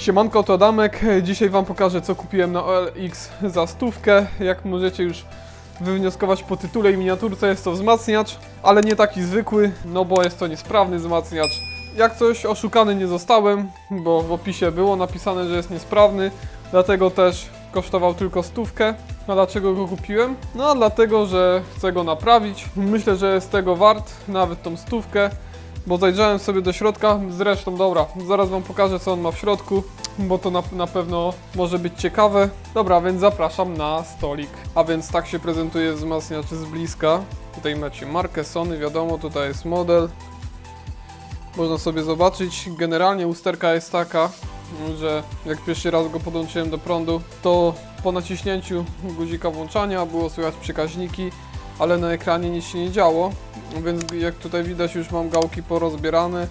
Siemanko, to Adamek. Dzisiaj Wam pokażę, co kupiłem na OLX za stówkę. Jak możecie już wywnioskować po tytule i miniaturce, jest to wzmacniacz, ale nie taki zwykły, no bo jest to niesprawny wzmacniacz. Jak coś oszukany nie zostałem, bo w opisie było napisane, że jest niesprawny, dlatego też kosztował tylko stówkę. A dlaczego go kupiłem? No dlatego, że chcę go naprawić. Myślę, że jest tego wart, nawet tą stówkę bo zajrzałem sobie do środka, zresztą dobra, zaraz wam pokażę co on ma w środku, bo to na, na pewno może być ciekawe. Dobra, więc zapraszam na stolik. A więc tak się prezentuje wzmacniacz z bliska. Tutaj macie markę Sony, wiadomo, tutaj jest model. Można sobie zobaczyć, generalnie usterka jest taka, że jak pierwszy raz go podłączyłem do prądu, to po naciśnięciu guzika włączania było słychać przekaźniki, ale na ekranie nic się nie działo, więc jak tutaj widać już mam gałki porozbierane.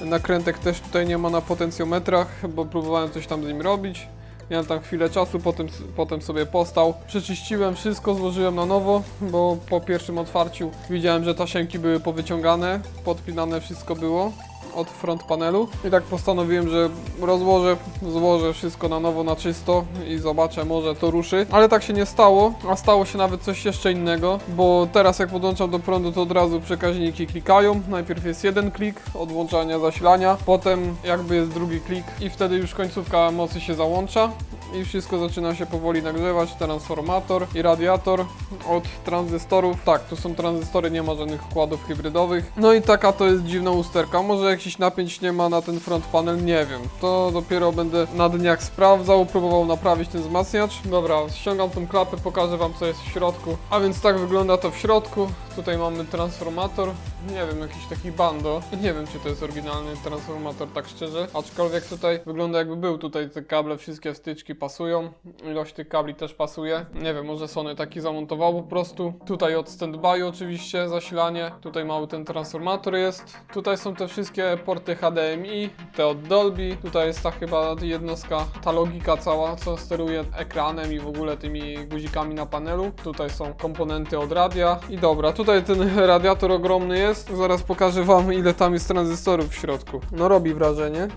Nakrętek też tutaj nie ma na potencjometrach, bo próbowałem coś tam z nim robić. Miałem tam chwilę czasu, potem, potem sobie postał. Przeczyściłem wszystko, złożyłem na nowo, bo po pierwszym otwarciu widziałem, że tasiemki były powyciągane, podpinane wszystko było od front panelu i tak postanowiłem, że rozłożę, złożę wszystko na nowo, na czysto i zobaczę, może to ruszy. Ale tak się nie stało, a stało się nawet coś jeszcze innego, bo teraz jak podłączam do prądu, to od razu przekaźniki klikają. Najpierw jest jeden klik od włączania zasilania, potem jakby jest drugi klik i wtedy już końcówka mocy się załącza i wszystko zaczyna się powoli nagrzewać, transformator i radiator od tranzystorów. Tak, tu są tranzystory, nie ma żadnych wkładów hybrydowych. No i taka to jest dziwna usterka. Może jakichś napięć nie ma na ten front panel, nie wiem. To dopiero będę na dniach sprawdzał, próbował naprawić ten wzmacniacz. Dobra, ściągam tą klapę, pokażę wam co jest w środku. A więc tak wygląda to w środku. Tutaj mamy transformator, nie wiem, jakiś taki bando. Nie wiem, czy to jest oryginalny transformator, tak szczerze. Aczkolwiek tutaj wygląda jakby był. Tutaj te kable, wszystkie wstyczki pasują. Ilość tych kabli też pasuje. Nie wiem, może Sony taki zamontował po prostu. Tutaj od standby oczywiście zasilanie. Tutaj mały ten transformator jest. Tutaj są te wszystkie porty HDMI, te od Dolby. Tutaj jest ta chyba jednostka, ta logika cała, co steruje ekranem i w ogóle tymi guzikami na panelu. Tutaj są komponenty od radia. I dobra, tutaj ten radiator ogromny jest. Zaraz pokażę wam ile tam jest tranzystorów w środku. No robi wrażenie.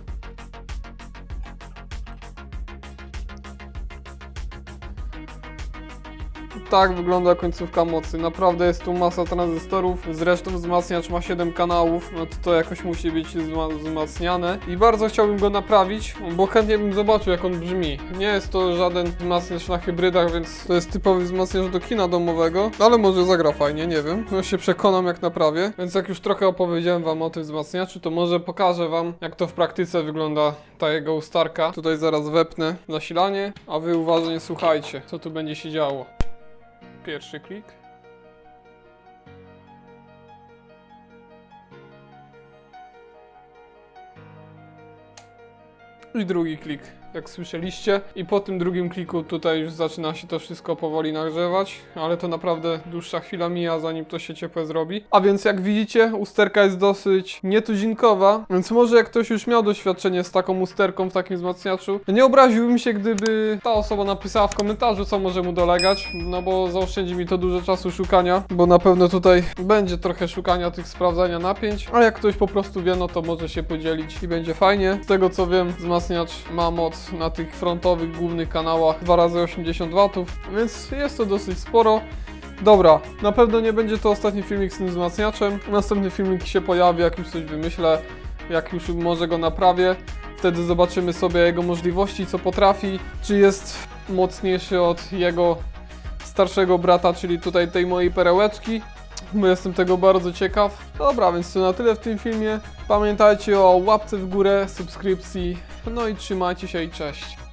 Tak wygląda końcówka mocy. Naprawdę jest tu masa tranzystorów. Zresztą wzmacniacz ma 7 kanałów, no to to jakoś musi być wzma- wzmacniane. I bardzo chciałbym go naprawić, bo chętnie bym zobaczył jak on brzmi. Nie jest to żaden wzmacniacz na hybrydach, więc to jest typowy wzmacniacz do kina domowego, ale może zagra fajnie, nie wiem. No się przekonam jak naprawię. Więc jak już trochę opowiedziałem wam o tym wzmacniaczu, to może pokażę wam jak to w praktyce wygląda ta jego ustarka. Tutaj zaraz wepnę zasilanie, a wy uważnie słuchajcie, co tu będzie się działo. Pierwszy klik. I drugi klik, jak słyszeliście. I po tym drugim kliku tutaj już zaczyna się to wszystko powoli nagrzewać, ale to naprawdę dłuższa chwila mija, zanim to się ciepłe zrobi. A więc jak widzicie, usterka jest dosyć nietuzinkowa, więc może jak ktoś już miał doświadczenie z taką usterką w takim wzmacniaczu, nie obraziłbym się, gdyby ta osoba napisała w komentarzu, co może mu dolegać, no bo zaoszczędzi mi to dużo czasu szukania, bo na pewno tutaj będzie trochę szukania tych sprawdzania napięć, a jak ktoś po prostu wie, no to może się podzielić i będzie fajnie. Z tego co wiem, wzmacniacz ma moc na tych frontowych, głównych kanałach 2 razy 80 W, więc jest to dosyć sporo. Dobra, na pewno nie będzie to ostatni filmik z tym wzmacniaczem. Następny filmik się pojawi, jak już coś wymyślę, jak już może go naprawię. Wtedy zobaczymy sobie jego możliwości, co potrafi, czy jest mocniejszy od jego starszego brata, czyli tutaj tej mojej perełeczki, bo jestem tego bardzo ciekaw. Dobra, więc to na tyle w tym filmie. Pamiętajcie o łapce w górę, subskrypcji, no i trzymajcie się i cześć.